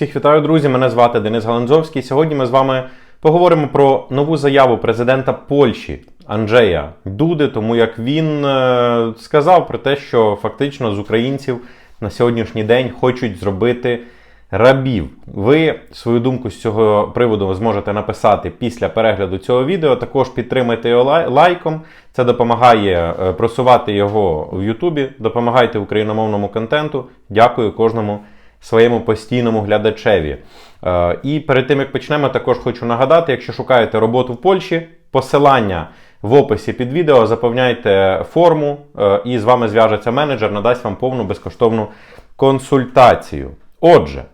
Всіх вітаю, друзі! Мене звати Денис Галанзовський. Сьогодні ми з вами поговоримо про нову заяву президента Польщі Анджея Дуди, тому як він е, сказав про те, що фактично з українців на сьогоднішній день хочуть зробити рабів. Ви свою думку з цього приводу зможете написати після перегляду цього відео. Також підтримайте його лайком. Це допомагає е, просувати його в Ютубі. Допомагайте україномовному контенту. Дякую кожному своєму постійному глядачеві. Е, І перед тим як почнемо, також хочу нагадати: якщо шукаєте роботу в Польщі, посилання в описі під відео, заповняйте форму, е, і з вами зв'яжеться менеджер, надасть вам повну безкоштовну консультацію. Отже.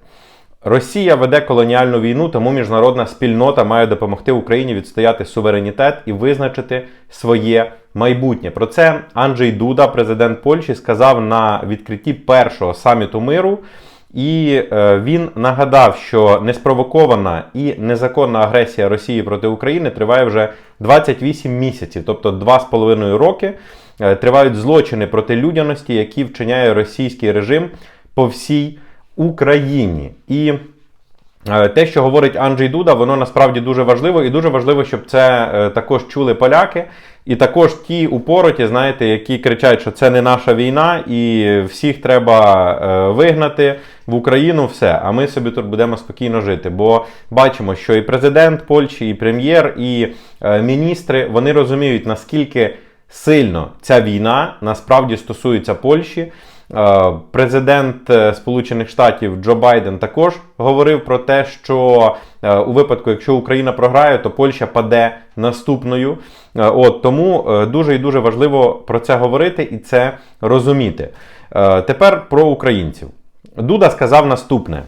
Росія веде колоніальну війну, тому міжнародна спільнота має допомогти Україні відстояти суверенітет і визначити своє майбутнє. Про це Анджей Дуда, президент Польщі, сказав на відкритті першого саміту миру. І е, він нагадав, що неспровокована і незаконна агресія Росії проти України триває вже 28 місяців, тобто 2,5 роки. Е, Тривають злочини проти людяності, які вчиняє російський режим по всій Україні. І те, що говорить Анджей Дуда, воно насправді дуже важливо, і дуже важливо, щоб це е, також чули поляки. І також ті упороті, знаєте, які кричать, що це не наша війна, і всіх треба е, вигнати в Україну, все. А ми собі тут будемо спокійно жити. Бо бачимо, що і президент Польщі, і прем'єр, і е, міністри вони розуміють, наскільки сильно ця війна насправді стосується Польщі. Е, Президент е, Сполучених Штатів Джо Байден також говорив про те, що е, у випадку, якщо Україна програє, то Польща паде наступною. От тому дуже і дуже важливо про це говорити і це розуміти. Тепер про українців. Дуда сказав наступне.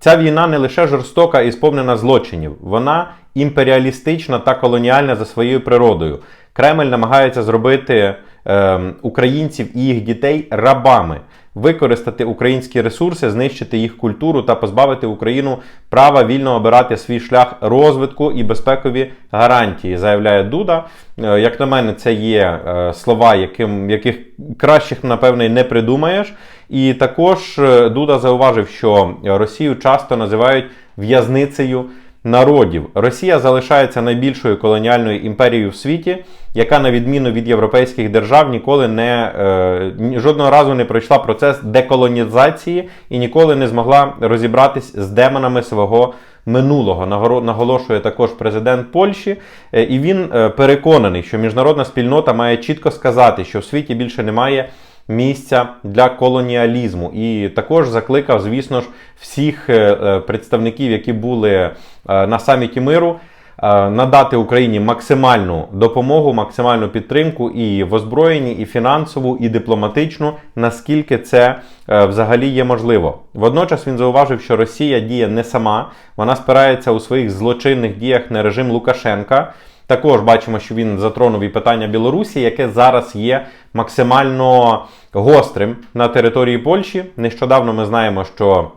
Ця війна не лише жорстока і сповнена злочинів, вона імперіалістична та колоніальна за своєю природою. Кремль намагається зробити е, українців і їх дітей рабами, використати українські ресурси, знищити їх культуру та позбавити Україну права вільно обирати свій шлях розвитку і безпекові гарантії, заявляє Дуда. Е, Як на мене, це є е, слова, яким, яких кращих, напевне, не придумаєш. І також е, Дуда зауважив, що Росію часто називають в'язницею народів. Росія залишається найбільшою колоніальною імперією в світі, яка, на відміну від європейських держав, ніколи не е, жодного разу не пройшла процес деколонізації і ніколи не змогла розібратись з демонами свого минулого. Наголошує також президент Польщі, Е, і він е, переконаний, що міжнародна спільнота має чітко сказати, що в світі більше немає місця для колоніалізму. І також закликав, звісно ж, всіх е, е, представників, які були е, на саміті миру. Надати Україні максимальну допомогу, максимальну підтримку і в озброєнні, і фінансову, і дипломатичну, наскільки це взагалі є можливо. Водночас він зауважив, що Росія діє не сама, вона спирається у своїх злочинних діях на режим Лукашенка. Також бачимо, що він затронув і питання Білорусі, яке зараз є максимально гострим на території Польщі. Нещодавно ми знаємо, що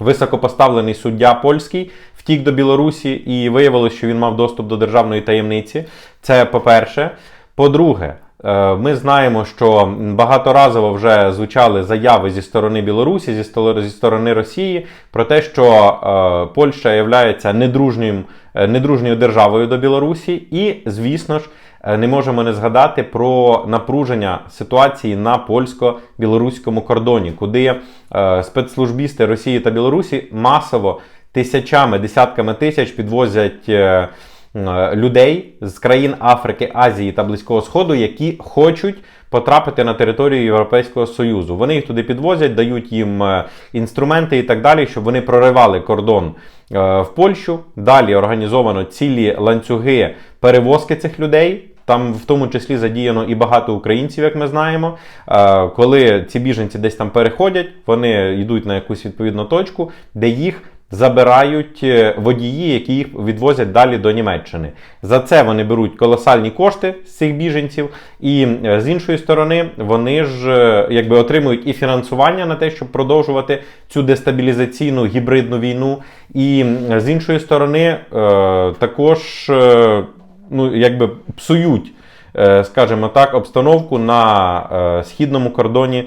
високопоставлений суддя польський втік до Білорусі і виявилось, що він мав доступ до державної таємниці. Це по-перше. По-друге, ми знаємо, що багаторазово вже звучали заяви зі сторони Білорусі, зі сторони Росії про те, що е, Польща є е, недружньою державою до Білорусі, і, звісно ж, е, не можемо не згадати про напруження ситуації на польсько-білоруському кордоні, куди е, спецслужбісти Росії та Білорусі масово тисячами, десятками тисяч підвозять. Е, людей з країн Африки, Азії та Близького Сходу, які хочуть потрапити на територію Європейського Союзу. Вони їх туди підвозять, дають їм е, інструменти і так далі, щоб вони проривали кордон е, в Польщу. Далі організовано цілі ланцюги перевозки цих людей. Там в тому числі задіяно і багато українців, як ми знаємо. Коли ці біженці десь там переходять, вони йдуть на якусь відповідну точку, де їх забирають е, водії, які їх відвозять далі до Німеччини. За це вони беруть колосальні кошти з цих біженців, і е, з іншої сторони вони ж е, якби отримують і фінансування на те, щоб продовжувати цю дестабілізаційну гібридну війну. І з іншої сторони, також ну, якби псують, скажімо так, обстановку на східному кордоні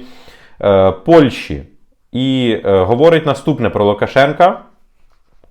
Польщі. і е, говорить наступне про Лукашенка.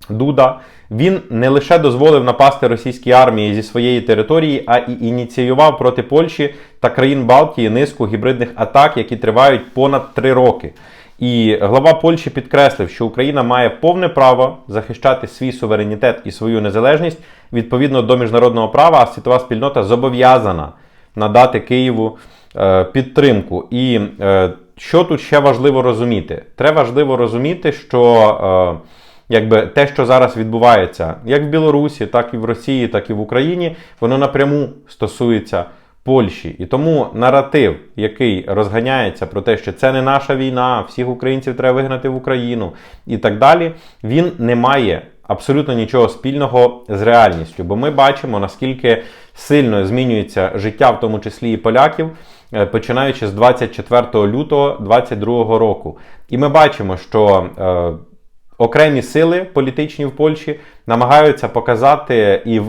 Дуда. Він не лише дозволив напасти російській армії зі своєї території, а і ініціював проти Польщі та країн Балтії низку гібридних атак, які тривають понад три роки. І глава Польщі підкреслив, що Україна має повне право захищати свій суверенітет і свою незалежність відповідно до міжнародного права, а світова спільнота зобов'язана надати Києву е, підтримку. І е, що тут ще важливо розуміти? Треба важливо розуміти, що. Е, Якби те, що зараз відбувається, як в Білорусі, так і в Росії, так і в Україні, воно напряму стосується Польщі. І тому наратив, який розганяється про те, що це не наша війна, всіх українців треба вигнати в Україну і так далі, він не має абсолютно нічого спільного з реальністю. Бо ми бачимо, наскільки сильно змінюється життя, в тому числі і поляків. е, Починаючи з 24 лютого 2022 року, і ми бачимо, що е, окремі сили політичні в Польщі намагаються показати і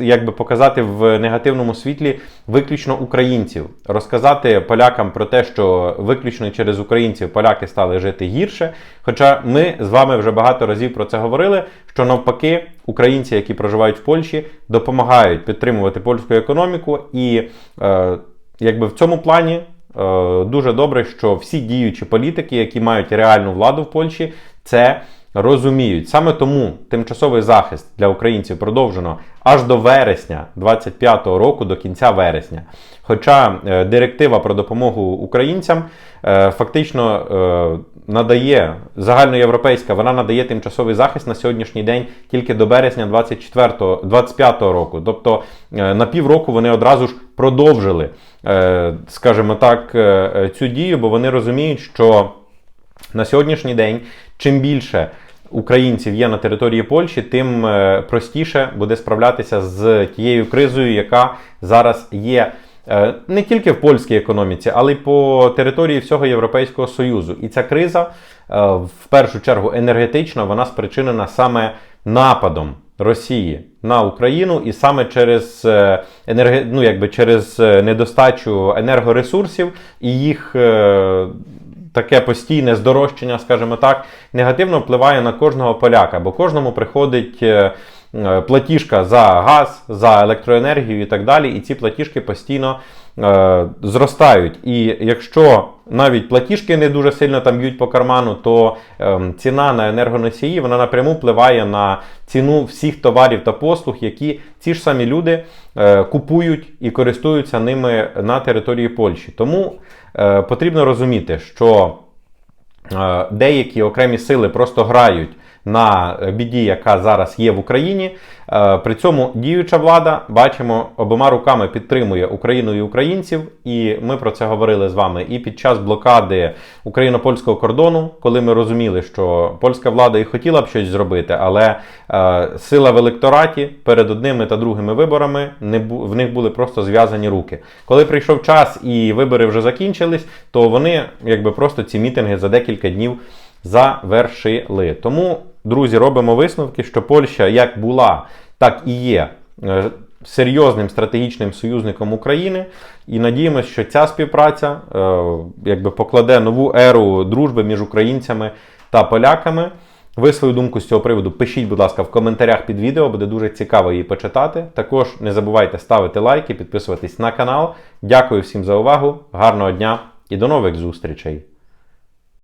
якби показати в негативному світлі виключно українців, розказати полякам про те, що виключно через українців поляки стали жити гірше. Хоча ми з вами вже багато разів про це говорили, що навпаки українці, які проживають в Польщі, допомагають підтримувати польську економіку, і е, якби в цьому плані. е, Дуже добре, що всі діючі політики, які мають реальну владу в Польщі, це розуміють. Саме тому тимчасовий захист для українців продовжено аж до вересня 25-го року, до кінця вересня. Хоча е, директива про допомогу українцям е, фактично е, надає загальноєвропейська, вона надає тимчасовий захист на сьогоднішній день тільки до березня 24-го, 25-го року. Тобто е, на півроку вони одразу ж продовжили, е, скажімо так, е, е, цю дію, бо вони розуміють, що на сьогоднішній день чим більше українців є на території Польщі, тим е, простіше буде справлятися з тією кризою, яка зараз є. е, Не тільки в польській економіці, але й по території всього Європейського Союзу. І ця криза, е, в першу чергу енергетична, вона спричинена саме нападом Росії на Україну, і саме через е, ну, якби через недостачу енергоресурсів і їх таке постійне здорожчання, скажімо так, негативно впливає на кожного поляка, бо кожному приходить. Е, Платіжка за газ, за електроенергію і так далі, і ці платіжки постійно е, зростають. І якщо навіть платіжки не дуже сильно там б'ють по карману, то е, ціна на енергоносії вона напряму впливає на ціну всіх товарів та послуг, які ці ж самі люди е, купують і користуються ними на території Польщі. Тому е, потрібно розуміти, що е, деякі окремі сили просто грають на біді, яка зараз є в Україні. Е, При цьому діюча влада, бачимо, обома руками підтримує Україну і українців, і ми про це говорили з вами і під час блокади україно-польського кордону, коли ми розуміли, що польська влада і хотіла б щось зробити, але е, сила в електораті перед одними та другими виборами не бу- в них були просто зв'язані руки. Коли прийшов час і вибори вже закінчились, то вони якби просто ці мітинги за декілька днів завершили. Тому, друзі, робимо висновки, що Польща як була, так і є е, серйозним стратегічним союзником України. І надіємося, що ця співпраця е, якби покладе нову еру дружби між українцями та поляками. Ви свою думку з цього приводу пишіть, будь ласка, в коментарях під відео, буде дуже цікаво її почитати. Також не забувайте ставити лайки, підписуватись на канал. Дякую всім за увагу, гарного дня і до нових зустрічей!